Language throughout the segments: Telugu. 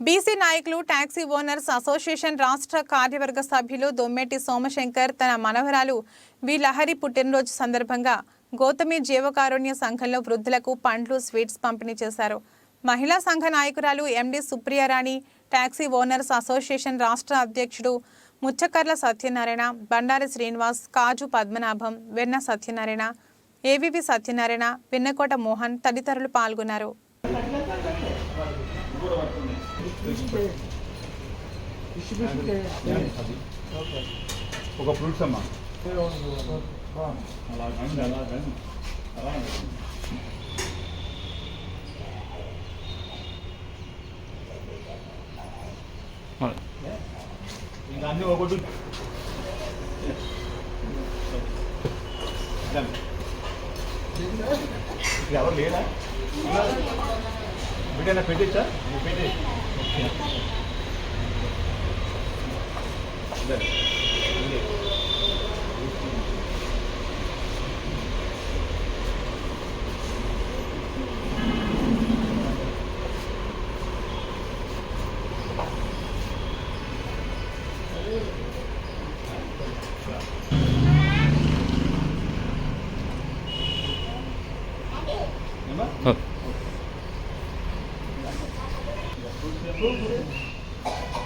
బీసీ నాయకులు టాక్సీ ఓనర్స్ అసోసియేషన్ రాష్ట్ర కార్యవర్గ సభ్యులు దొమ్మెటి సోమశంకర్ తన మనవరాలు వి లహరి పుట్టినరోజు సందర్భంగా గౌతమి జీవకారుణ్య సంఘంలో వృద్ధులకు పండ్లు స్వీట్స్ పంపిణీ చేశారు. మహిళా సంఘ నాయకురాలు MD Supriyarani taxi owners association రాష్ట్ర అధ్యక్షుడు ముచ్చకర్ల సత్యనారాయణ బండారి శ్రీనివాస్ కాజు పద్మనాభం వెన్న సత్యనారాయణ ఏవివి సత్యనారాయణ వెన్నకోట మోహన్ తదితరులు పాల్గొన్నారు. ఒక ఫ్రూట్స్ అమ్మా. అలా కానీ అలా కానీ అలా ఇంకా అన్నీ ఒకటి. ఎవరు లేరా? బిడ్డైనా పెట్టించా పెట్టి बरं. あっ。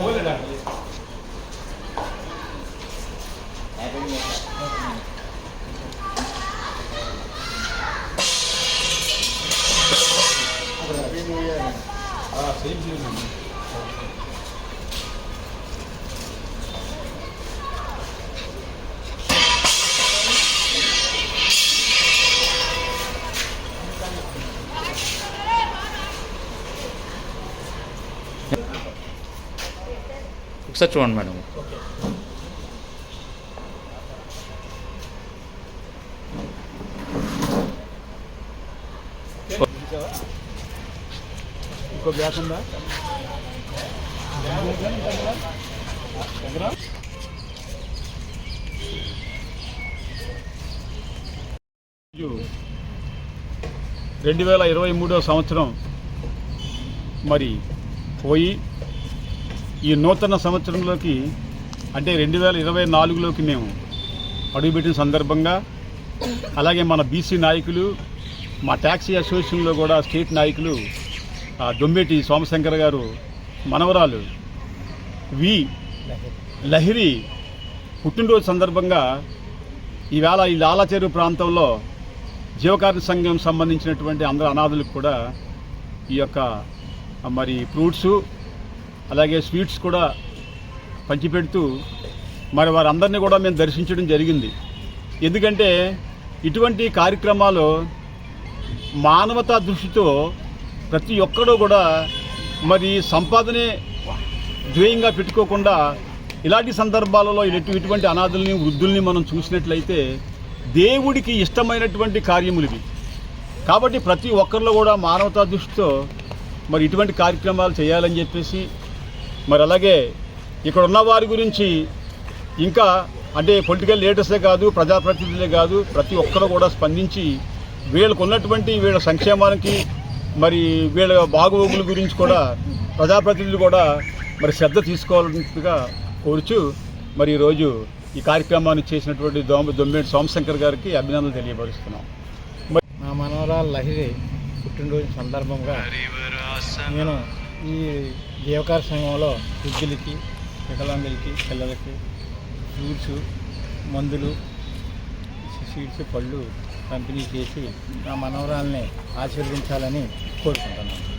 పోలేదా సేమ్ సేమ్ అండి ఒకసారి చూడండి మేడం. ఇంకో గ్యాస్ ఉందా? రెండు వేల ఇరవై మూడో సంవత్సరం మరి పోయి ఈ నూతన సంవత్సరంలోకి అంటే రెండు వేల ఇరవై నాలుగులోకి మేము అడుగుపెట్టిన సందర్భంగా అలాగే మన బీసీ నాయకులు మా ట్యాక్సీ అసోసియేషన్లో కూడా స్టేట్ నాయకులు ఆ, దొమ్మేటి సోమశంకర్ గారు మనవరాలు వి లహిరి పుట్టినరోజు సందర్భంగా ఈవేళ ఈ లాలాచెరు ప్రాంతంలో జీవకార్య సంఘం సంబంధించినటువంటి అందరు అనాథులకు కూడా ఈ యొక్క మరి ఫ్రూట్సు అలాగే స్వీట్స్ కూడా పంచిపెడుతూ మరి వారందరినీ కూడా మేము దర్శించడం జరిగింది. ఎందుకంటే ఇటువంటి కార్యక్రమాలు మానవతా దృష్టితో ప్రతి ఒక్కడూ కూడా మరి సంపాదనే ధ్యేయంగా పెట్టుకోకుండా ఇలాంటి సందర్భాలలో ఇటు ఇటువంటి అనాథుల్ని వృద్ధుల్ని మనం చూసినట్లయితే దేవుడికి ఇష్టమైనటువంటి కార్యములు ఇవి. కాబట్టి ప్రతి ఒక్కరిలో కూడా మానవతా దృష్టితో మరి ఇటువంటి కార్యక్రమాలు చేయాలని చెప్పేసి మరి అలాగే ఇక్కడ ఉన్న వారి గురించి ఇంకా అంటే పొలిటికల్ లీడర్సే కాదు ప్రజాప్రతినిధులే కాదు ప్రతి ఒక్కరు కూడా స్పందించి వీళ్ళకు ఉన్నటువంటి వీళ్ళ సంక్షేమానికి మరి వీళ్ళ బాగోగుల గురించి కూడా ప్రజాప్రతినిధులు కూడా మరి శ్రద్ధ తీసుకోవాలిగా కోరుచు మరి ఈరోజు ఈ కార్యక్రమాన్ని చేసినటువంటి దోమ దొమ్మేటి సోమశంకర్ గారికి అభినందనలు తెలియపరుస్తున్నాం. మా మనవరాలు లహిరి పుట్టినరోజు సందర్భంగా నేను ఈ దేవకార సంఘంలో వృద్ధులకి వికలాంగులకి పిల్లలకి ఫ్రూట్స్ మందులు సీడ్స్ పళ్ళు పంపిణీ చేసి నా మనవరాల్ని ఆశీర్వదించాలని కోరుకుంటున్నాను.